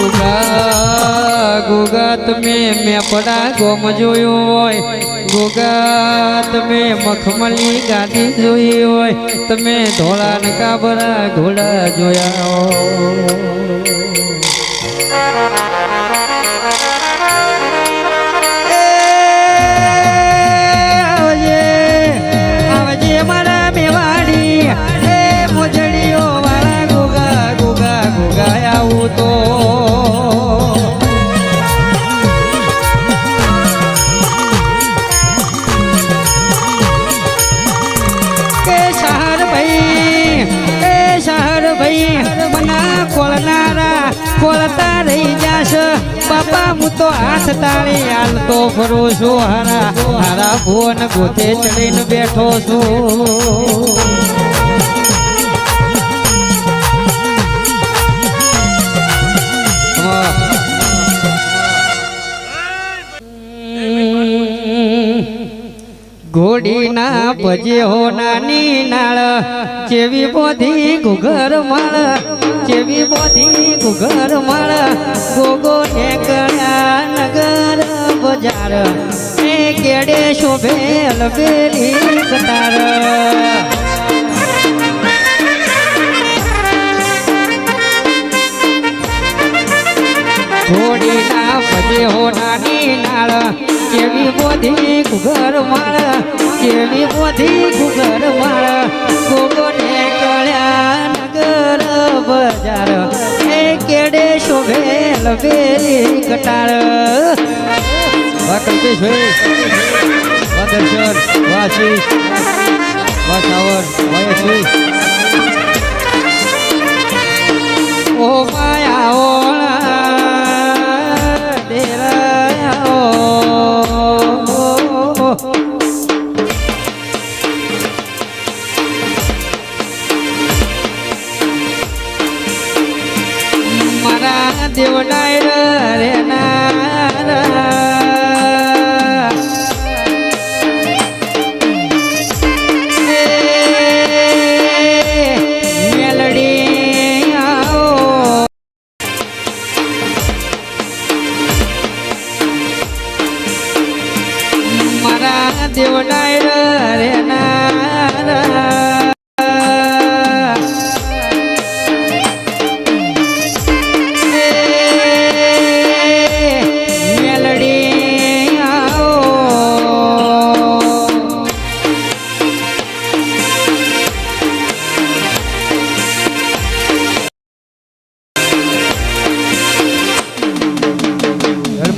ગુગા, ગોગા, તમે મેપડા ગોમ જોયું હોય. ગુગા, તમે મખમલી ગાડી જોઈ હોય. તમે ધોળા ને કાબરા ઘોડા જોયા ભાઈ કોલનારા કોલતા રહી જાશ. બાપા, હું તો હાથ તાળી હાલતો ફરું છું, હારા હારા ભુવન ગોતે ચડીને બેઠો છું. ઘોડીના ભજે હો નાની નાળ ચેવી બોધી ઘુઘર માળ ચેવી બોધી ઘુઘર માળ, ગોગો નેકળ્યા નગર બજાર, એ કેડે શોભે લબેલી કતાર. ઘોડીના ભજે હો નાની નાળ. કેવી બોધી ઘર માળ કેવી બોધી ઘર માળ ગોગો કળ્યા નગર બજાર. એ કેડે શોભે લબેલી કટાળ. વાહ કલ્પેશભાઈ વાહ દર્શન વાહ યશવી ઓ દેવડાય રે મારા રે નારા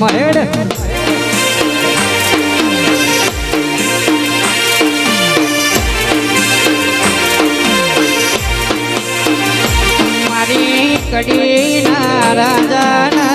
ઘરમાં હેડ મારી કડીના રાજાના